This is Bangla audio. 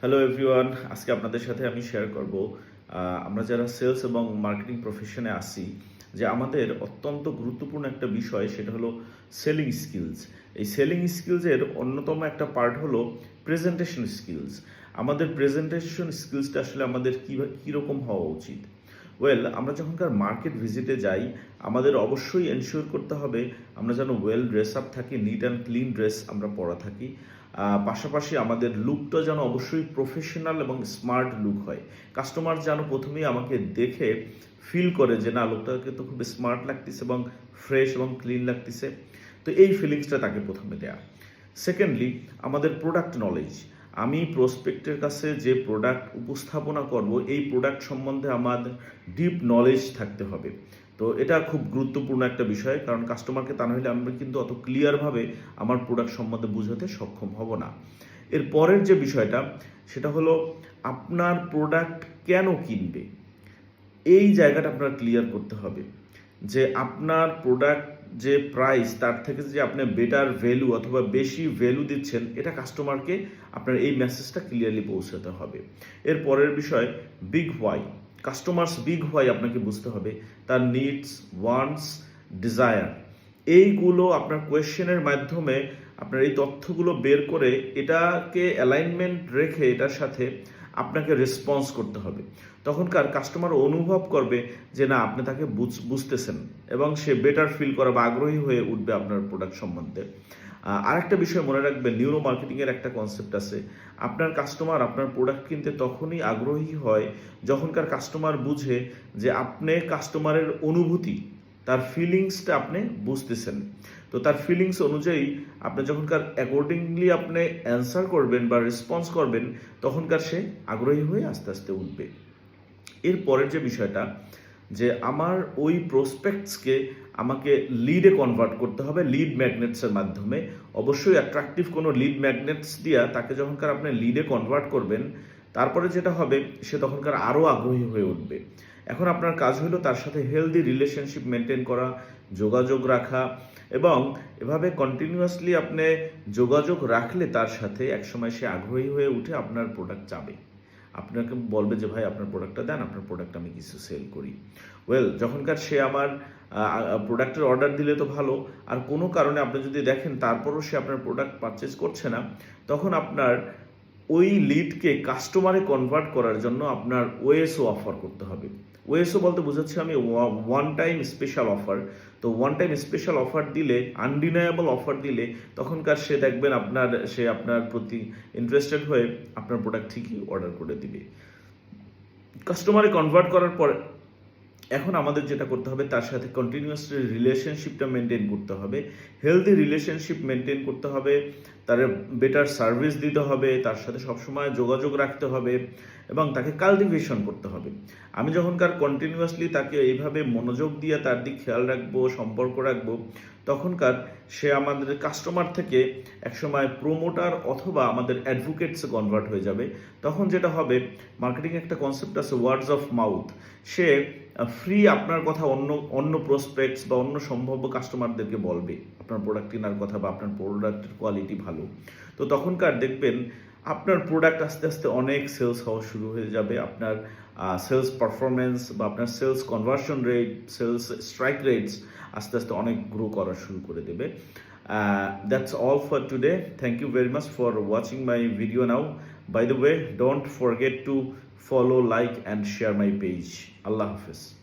হ্যালো এভরিওয়ান আজকে আপনাদের সাথে আমি শেয়ার করব আমরা যারা সেলস এবং মার্কেটিং প্রফেশনে আসি যে আমাদের অত্যন্ত গুরুত্বপূর্ণ একটা বিষয়, সেটা হলো সেলিং স্কিলস এই সেলিং স্কিলসের অন্যতম একটা পার্ট হলো প্রেজেন্টেশন স্কিলস আমাদের প্রেজেন্টেশন স্কিলসটা আসলে আমাদের কী কীরকম হওয়া উচিত? ওয়েল আমরা যখনকার মার্কেট ভিজিটে যাই, আমাদের অবশ্যই এনশিওর করতে হবে আমরা যেন ওয়েল ড্রেস আপ থাকি নিট অ্যান্ড ক্লিন ড্রেস আমরা পরা থাকি। পাশাপাশি আমাদের লুকটা যেন অবশ্যই প্রফেশনাল এবং স্মার্ট লুক হয়। কাস্টমার যেন প্রথমেই আমাকে দেখে ফিল করে যে, না, লোকটাকে তো খুব স্মার্ট লাগতেছে এবং ফ্রেশ এবং ক্লিন লাগতেছে। তো এই ফিলিংসটা তাকে প্রথমে দেয়া। সেকেন্ডলি আমাদের প্রোডাক্ট নলেজ আমি প্রসপেক্টের কাছে যে প্রোডাক্ট উপস্থাপনা করব, এই প্রোডাক্ট সম্বন্ধে আমার ডিপ নলেজ থাকতে হবে। তো এটা খুব গুরুত্বপূর্ণ একটা বিষয়, কারণ কাস্টমারকে তা নাহলে আমরা কিন্তু অত ক্লিয়ারভাবে আমার প্রোডাক্ট সম্বন্ধে বোঝাতে সক্ষম হব না। এর পরের যে বিষয়টা, সেটা হলো আপনার প্রোডাক্ট কেন কিনবে? এই জায়গাটা আপনার ক্লিয়ার করতে হবে, যে আপনার প্রোডাক্ট যে প্রাইস তার থেকে যে আপনি বেটার ভ্যালু অথবা বেশি ভ্যালু দিচ্ছেন, এটা কাস্টমারকে আপনার এই মেসেজটা ক্লিয়ারলি পৌঁছাতে হবে। এর পরের বিষয় বিগ হোয়াই কাস্টমার্স বিগ হয় আপনাকে বুঝতে হবে তার নিডস ওয়ান্টস ডিজায়ার এইগুলো আপনার কোয়েশ্চেনের মাধ্যমে আপনার এই তথ্যগুলো বের করে এটাকে অ্যালাইনমেন্ট রেখে এটার সাথে আপনাকে রেসপন্স করতে হবে। তখনকার কাস্টমার অনুভব করবে যে, না, আপনি তাকে বুঝ- বুঝতেছেন। এবং সে বেটার ফিল করা বা আগ্রহী হয়ে উঠবে আপনার প্রোডাক্ট সম্বন্ধে। আরেকটা বিষয় মনে রাখবেন নিউরো মার্কেটিং এর একটা কনসেপ্ট আছে। আপনার কাস্টমার আপনার প্রোডাক্ট কিনতে তখনই আগ্রহী হয় যখনকার কাস্টমার বুঝে যে, আপনি কাস্টমারের অনুভূতি, তার ফিলিংসটা আপনি বুঝতেছেন। তো তার ফিলিংস অনুযায়ী আপনি যখনকার অ্যাকর্ডিংলি আপনি অ্যান্সার করবেন বা রেসপন্স করবেন, তখনকার সে আগ্রহী হয়ে আস্তে আস্তে উঠবে। এর পরের যে বিষয়টা, যে আমার ওই প্রসপেক্টসকে আমাকে লিডে কনভার্ট করতে হবে লিড ম্যাগনেটসের মাধ্যমে। অবশ্যই অ্যাট্রাকটিভ কোনো লিড ম্যাগনেটস দিয়া তাকে যখনকার আপনি লিডে কনভার্ট করবেন, তারপরে যেটা হবে, সে তখনকার আরও আগ্রহী হয়ে উঠবে। এখন আপনার কাজ হলো তার সাথে হেলদি রিলেশনশিপ মেনটেন করা যোগাযোগ রাখা এবং এভাবে কন্টিনিউয়াসলি আপনি যোগাযোগ রাখলে তার সাথে একসময় সে আগ্রহী হয়ে উঠে আপনার প্রোডাক্ট চাবে। আপনাকে বলবে যে, ভাই, আপনার প্রোডাক্টটা দেন, আপনার প্রোডাক্ট আমি কিছু সেল করি। ওয়েল যখনকার সে আমার প্রোডাক্টের অর্ডার দিলে তো ভালো। আর কোনো কারণে আপনি যদি দেখেন তারপরও সে আপনার প্রোডাক্ট পারচেজ করছে না, তখন আপনার ওই লিডকে কাস্টমারে কনভার্ট করার জন্য আপনার ওএসও অফার করতে হবে। ওএসও বলতে বোঝাচ্ছি আমি ওয়ান টাইম স্পেশাল অফার তো ওয়ান টাইম স্পেশাল অফার দিলে আনডিনায়েবল অফার দিলে, তখনকার সে দেখবেন আপনার, সে আপনার প্রতি ইন্টারেস্টেড হয়ে আপনার প্রোডাক্ট ঠিকই অর্ডার করে দিবে। কাস্টমারে কনভার্ট করার পর এখন আমাদের যেটা করতে হবে, তার সাথে কন্টিনিউয়াসলি রিলেশনশিপটা মেনটেন করতে হবে। হেলদি রিলেশনশিপ মেনটেন করতে হবে, তার বেটার সার্ভিস দিতে হবে, তার সাথে সবসময় যোগাযোগ রাখতে হবে এবং তাকে কাল্টিভেশন করতে হবে। আমি যখনকার কন্টিনিউয়াসলি তাকে এইভাবে মনোযোগ দিয়ে তার দিক খেয়াল রাখব, সম্পর্ক রাখব, তখনকার সে আমাদের কাস্টমার থেকে একসময় প্রোমোটার অথবা আমাদের অ্যাডভোকেটসে কনভার্ট হয়ে যাবে। তখন যেটা হবে মার্কেটিং একটা কনসেপ্ট আছে ওয়ার্ডস অফ মাউথ সে ফ্রি আপনার কথা অন্য অন্য প্রসপেক্টস বা অন্য সম্ভাব্য কাস্টমারদেরকে বলবে। আপনার প্রোডাক্ট কেনার কথা বা আপনার প্রোডাক্টের কোয়ালিটি ভালো। তো তখনকার দেখবেন, আপনার প্রোডাক্ট আস্তে আস্তে অনেক সেলস হওয়া শুরু হয়ে যাবে। আপনার সেলস পারফরমেন্স বা আপনার sales conversion rate sales strike rates আস্তে আস্তে অনেক গ্রো করা শুরু করে দেবে। uh, that's all for today. Thank you very much for watching my video now. By the way don't forget to follow like and share my page. Allah hafiz.